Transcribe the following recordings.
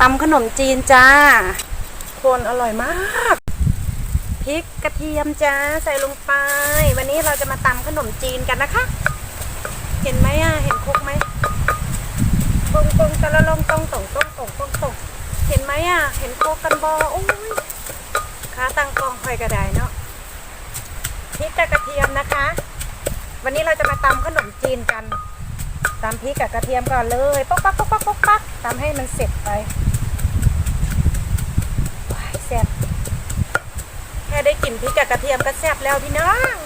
ตำขนมจีนจ้า คนอร่อยมากพริกกระเทียมจ้าใส่ลงไป วันนี้เราจะมาตำขนมจีนกันนะคะ เห็นไหมอะเห็นครกไหมตรงตรงตะละลงตรงตรงตรงตรงตรงตรงเห็นไหมอะ เห็นโคกกันบอโอ้ยขาตั้งกองคอยกระไดเนาะพริกกับกระเทียมนะคะ วันนี้เราจะมาตำขนมจีนกัน ตำพริกกับกระเทียมก่อนเลยป๊อกปักป๊อกปักป๊อกปักตำให้มันเสร็จไปว้ายแซ่บแค่ได้กลิ่นพริกกับกระเทียมก็แซ่บแล้วพี่น้อง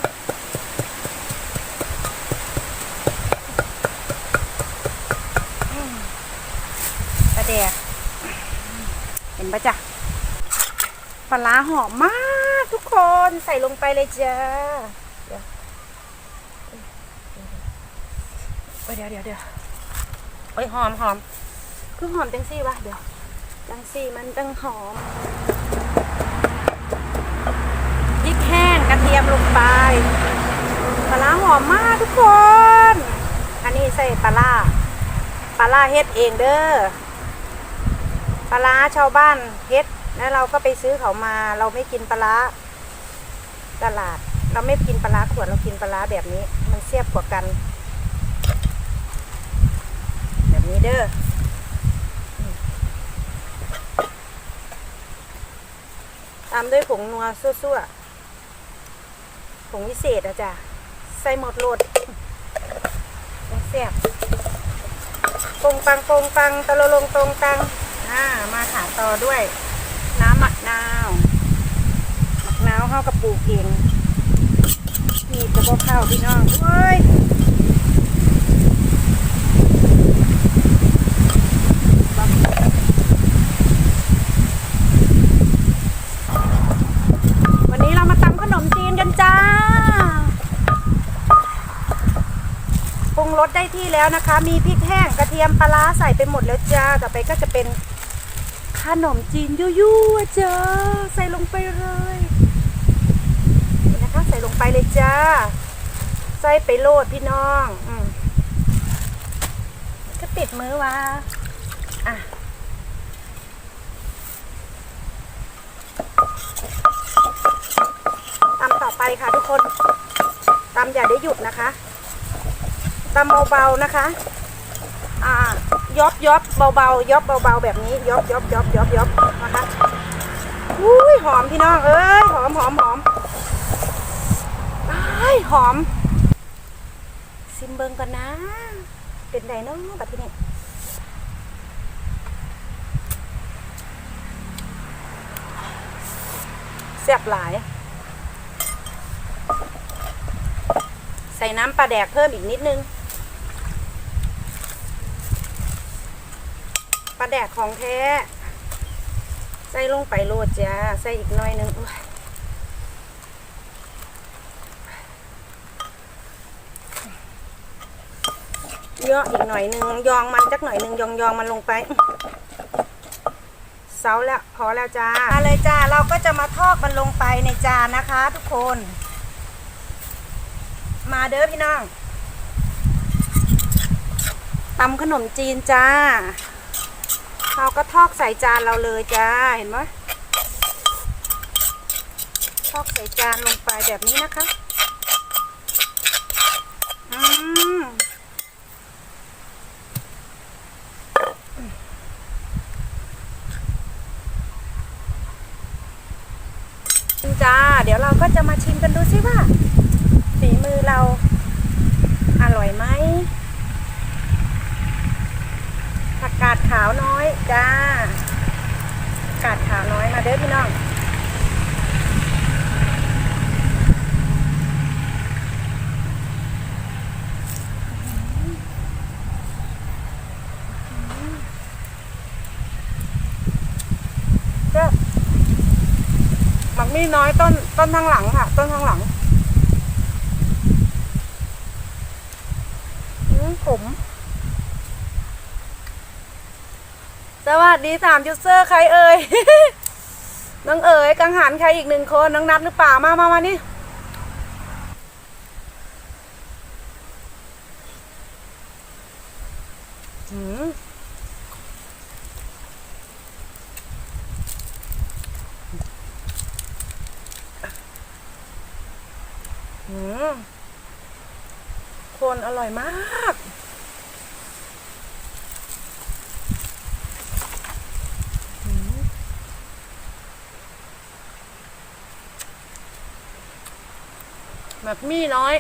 อืมปลาแดกเห็นปะจ๊ะปลาร้าหอมมากทุกคนใส่ลงไปเลยจ้า เดี๋ยวเอ้ยเดี๋ยวเดี๋ยวเดี๋ยวเอ้ยหอมหอมคือหอมจังซี่วะเดี๋ยวจังซี่มันจังหอมพริกแห้งกระเทียมลงไปปลาร้าหอมมากทุกคน อันนี้ใส่ปลาร้าปลาร้าเฮ็ดเองเด้อปลาร้าชาวบ้านเฮ็ดแล้วเราก็ไปซื้อเขามา เราไม่กินปลาร้าตลาด เราไม่กินปลาร้าขวดเรากินปลาร้าแบบนี้ มันเสียบกว่ากัน แบบนี้ เด้อตามด้วยผงนัวซั่วๆ ผงวิเศษอะจ้ะ ใส่หมดโหลดมันเสียบปงปังปงปังตะโลลงตรงตังอ่ามาหาต่อด้วย น้ำมะนาวมะนาวเข้ากับปลูกเองนี่จะบอกข้าวพี่น้องเฮ้ยวันนี้เรามาตำขนมจีนกันจ้า ปรุงรส ได้ที่แล้วนะคะ มีพริกแห้งกระเทียมปลาร้าใส่ไปหมดแล้วจ้า ต่อไปก็จะเป็นขนมจีนยั่วๆจ้าใส่ลงไปเลยนะคะ ใส่ลงไปเลยจ้า ใส่ไปโลดพี่น้องอก็ติดมือวะอะตำต่อไปค่ะทุกคนตำอย่าได้หยุดนะคะ ตำเบาๆนะคะ อ่ายอบยอบเบาๆยอบเบาๆแบบนี้ยอบยอบยอบยอบยอบนะคะอุ้ยหอมพี่น้องเอ้ยหอมหอมหอมไอ้หอม ซิมเบิงก่อนนะ เป็นไดเนาะแบบนี่แซ่บหลาย ใส่น้ำปลาแดกเพิ่มอีกนิดนึง ลาแดกของแท้ ใส่ลงไปโลดจ้า ใส่อีกหน่อยนึงยเยอะอีกหน่อยนึงยองมันจักหน่อยนึงยองยองมันลงไปเซาแล้วพอแล้วจ้ามาเลยจ้าเราก็จะมาทอกมันลงไปในจานนะคะ ทุกคน มาเด้อพี่น้องตำขนมจีนจ้า เราก็ทอกใส่จานเราเลยจ้า เห็นไหมทอกใส่จานลงไปแบบนี้นะคะ อืมจ้า เดี๋ยวเราก็จะมาชิมกันดูสิว่า ฝีมือเราอร่อยไหม กาดขาวน้อยจ้ากาดขาวน้อยมาเด้อพี่น้องก็หมักมีน้อยต้นต้นทางหลังค่ะ ต้นทางหลังอืม สวัสดีสามยูเซอร์ใครเอ่ย น้องเอ๋ยกังหันใครอีกหนึ่งคน น้องนัดหรือเปล่า มามามานี่หืมคนอร่อยมาก แบบมีน้อย